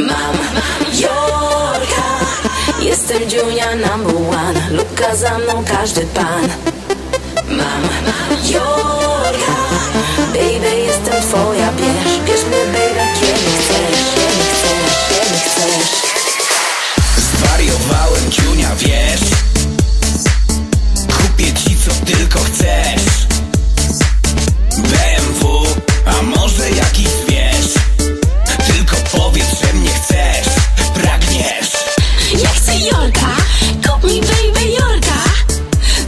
Mam Jorka. Jestem Junior number one. Luka za mną każdy pan. Mam Jorka. Baby, mi baby Jorka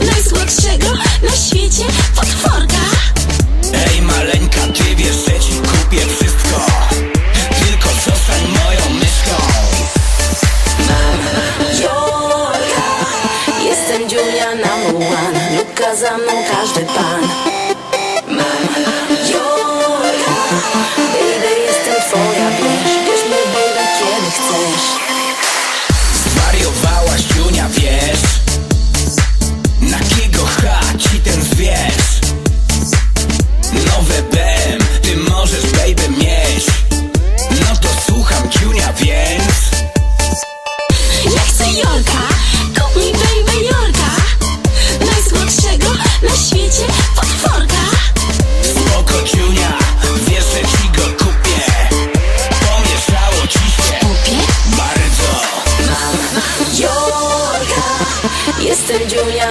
Najsłodszego na świecie potworka. Ej maleńka, ty wiesz, że ci kupię wszystko. Tylko zostań moją myszką. Jorka Jestem number one. Luka za mną każdy pan. Mam Jorka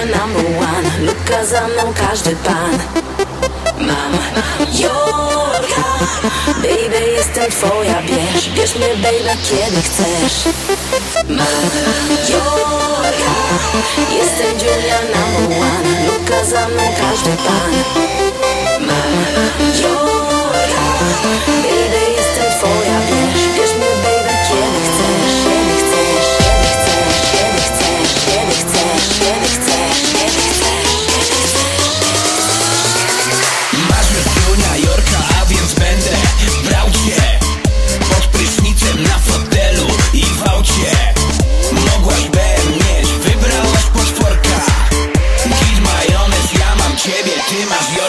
Junior number one. Luka za mną każdy pan. Mam Jorka. Baby, jestem twoja, bierz. Bierz mnie, baby, kiedy chcesz. Mam Jorka. Jestem Junior number one. Luka za mną każdy pan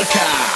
Mallorca.